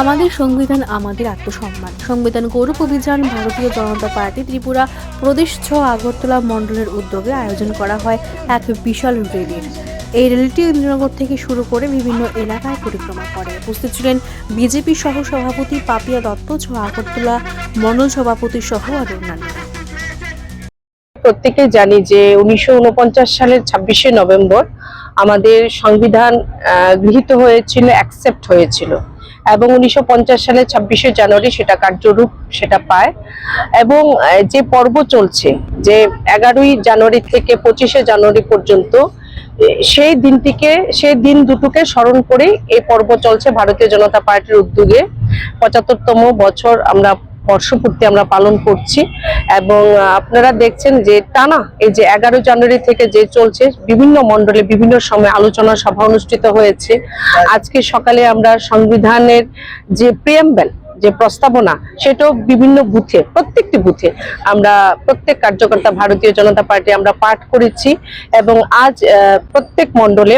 আমাদের সংবিধান, আমাদের আত্মসম্মান। সংবিধান গৌরব অভিযান ভারতীয় জনতা পার্টি ত্রিপুরা প্রদেশ ছ আগরতলা মণ্ডলের উদ্যোগে আয়োজন করা হয় এক বিশাল র্যালির এই র্যালিটি ইন্দ্রনগর থেকে শুরু করে বিভিন্ন এলাকায় পরিক্রমা করে। উপস্থিত ছিলেন বিজেপি সহ সভাপতি পাপিয়া দত্ত, ছ আগরতলা মণ্ডল সভাপতি সহ আর অন্যান্যরা। প্রত্যেকে জানি যে উনিশশো উনপঞ্চাশ সালের ছাব্বিশে নভেম্বর আমাদের সংবিধান গৃহীত হয়েছিল অ্যাকসেপ্ট হয়েছিল। এবং উনিশশো সালে ছাব্বিশে জানুয়ারি সেটা কার্যরূপ সেটা পায়। এবং যে পর্ব চলছে, যে এগারোই জানুয়ারি থেকে পঁচিশে জানুয়ারি পর্যন্ত সেই দিনটিকে, সেই দিন দুটোকে স্মরণ করে এই পর্ব চলছে ভারতীয় জনতা পার্টির উদ্যোগে। পঁচাত্তরতম বছর আমরা বর্ষপূর্তি আমরা পালন করছি এবং আপনারা দেখছেন যে টানা এই যে এগারো জানুয়ারি থেকে যে চলছে বিভিন্ন মণ্ডলে বিভিন্ন সময় আলোচনা সভা অনুষ্ঠিত হয়েছে। আজকে সকালে আমরা সংবিধানের যে প্রিয়াম্বেল যে প্রস্তাবনা সেটাও বিভিন্ন বুথে প্রত্যেকটি বুথে আমরা প্রত্যেক কার্যকর্তা ভারতীয় জনতা পার্টি আমরা পাঠ করেছি এবং আজ প্রত্যেক মণ্ডলে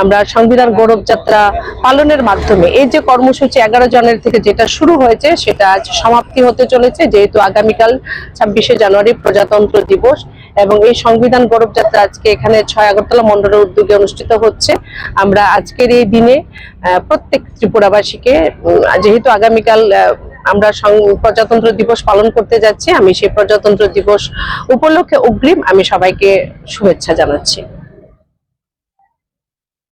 আমরা সংবিধান গৌরব যাত্রা পালনের মাধ্যমে, এই যে কর্মসূচি এগারো জনের থেকে যেটা শুরু হয়েছে, সেটা আজ সমাপ্তি হতে চলেছে, যেহেতু আগামীকাল ছাব্বিশে জানুয়ারি প্রজাতন্ত্র দিবস এবং এই সংবিধান গৌরব যাত্রা আজকে এখানে ছয় আগরতলা মন্ডলের উদ্যোগে অনুষ্ঠিত হচ্ছে। আমরা আজকের এই দিনে প্রত্যেক ত্রিপুরাবাসীকে যেহেতু আগামীকাল আমরা প্রজাতন্ত্র দিবস পালন করতে যাচ্ছি, আমি সেই প্রজাতন্ত্র দিবস উপলক্ষে অগ্রিম আমি সবাইকে শুভেচ্ছা জানাচ্ছি।